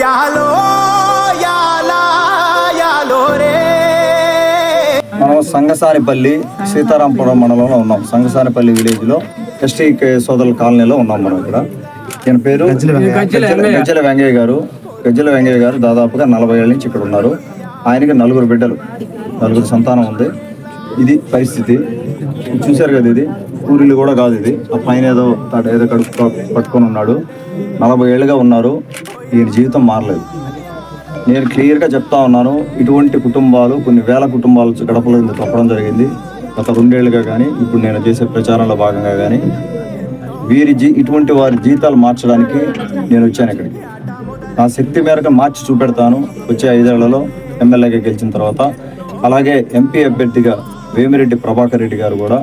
యాలో మనం సంగసానిపల్లి సీతారాంపురం మండలంలో ఉన్నాం. సంగసానిపల్లి విలేజ్లో ఎస్టీ సోదరుల కాలనీలో ఉన్నాం మనం ఇక్కడ. ఈయన పేరు? గజ్జల వెంగయ్య గారు. గజ్జల వెంగయ్య గారు దాదాపుగా నలభై ఏళ్ళ నుంచి ఇక్కడ ఉన్నారు. ఆయనకి నలుగురు బిడ్డలు నలుగురు సంతానం ఉంది. ఇది పరిస్థితి. చూశారు కదా ఇది? ఊరిలు కూడా కాదు ఇది. ఆ పైన ఏదో ఏదో కడుపు పట్టుకొని ఉన్నాడు. నలభై ఏళ్ళుగా ఉన్నారు. ఈయన జీవితం మారలేదు. నేను క్లియర్గా చెప్తా ఉన్నాను ఇటువంటి కుటుంబాలు కొన్ని వేల కుటుంబాలు గడపలేదు తప్పడం జరిగింది. గత రెండేళ్ళుగా కానీ ఇప్పుడు నేను చేసే ప్రచారంలో భాగంగా కానీ వీరి జీ ఇటువంటి వారి జీతాలు మార్చడానికి నేను వచ్చాను ఇక్కడికి. నా శక్తి మేరకు మార్చి చూపెడతాను. వచ్చే ఐదేళ్ళలో ఎమ్మెల్యేగా గెలిచిన తర్వాత అలాగే ఎంపీ అభ్యర్థిగా వేమిరెడ్డి ప్రభాకర్ రెడ్డి గారు కూడా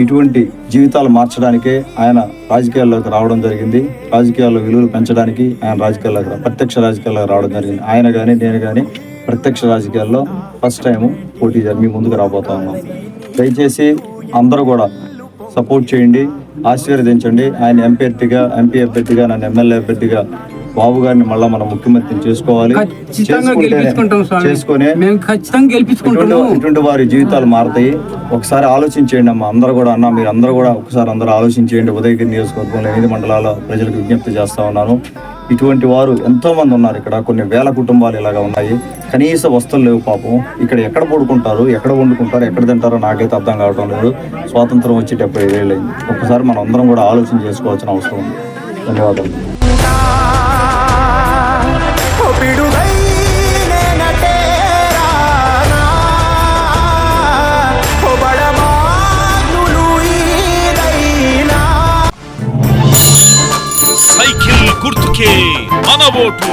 ఇటువంటి జీవితాలు మార్చడానికే ఆయన రాజకీయాల్లోకి రావడం జరిగింది. రాజకీయాల్లో విలువలు పెంచడానికి ఆయన రాజకీయాల్లోకి ప్రత్యక్ష రాజకీయాల్లోకి రావడం జరిగింది. ఆయన కానీ నేను కానీ ప్రత్యక్ష రాజకీయాల్లో ఫస్ట్ టైం పోటీ చేయాలి మీ ముందుకు రాబోతా ఉన్నాం. దయచేసి అందరూ కూడా సపోర్ట్ చేయండి ఆశీర్వదించండి. ఆయన ఎంపీ అభ్యర్థిగా ఎంపీ అభ్యర్థిగా నన్ను ఎమ్మెల్యే అభ్యర్థిగా బాబు గారిని మళ్ళా మనం ముఖ్యమంత్రిని చేసుకోవాలి. చేసుకునే ఇటువంటి వారి జీవితాలు మారతాయి. ఒకసారి ఆలోచించేయండి అమ్మా. అందరూ కూడా అన్న మీరు అందరూ కూడా ఒకసారి అందరూ ఆలోచించేయండి. ఉదయగిరి నియోజకవర్గంలో ఎనిమిది మండలాల ప్రజలకు విజ్ఞప్తి చేస్తా ఉన్నాను. ఇటువంటి వారు ఎంతో మంది ఉన్నారు ఇక్కడ. కొన్ని వేల కుటుంబాలు ఇలాగా ఉన్నాయి. కనీస వస్తువులు లేవు పాపం. ఇక్కడ ఎక్కడ పడుకుంటారు? ఎక్కడ వండుకుంటారు? ఎక్కడ తింటారో నాకైతే అర్థం కావడం లేదు. స్వాతంత్రం వచ్చి డెబ్బై ఐదేళ్ళు అయింది ఒక్కసారి మనం అందరం కూడా ఆలోచన చేసుకోవాల్సిన అవసరం ఉంది. ధన్యవాదాలు. గుర్తుకే మన ఓటు.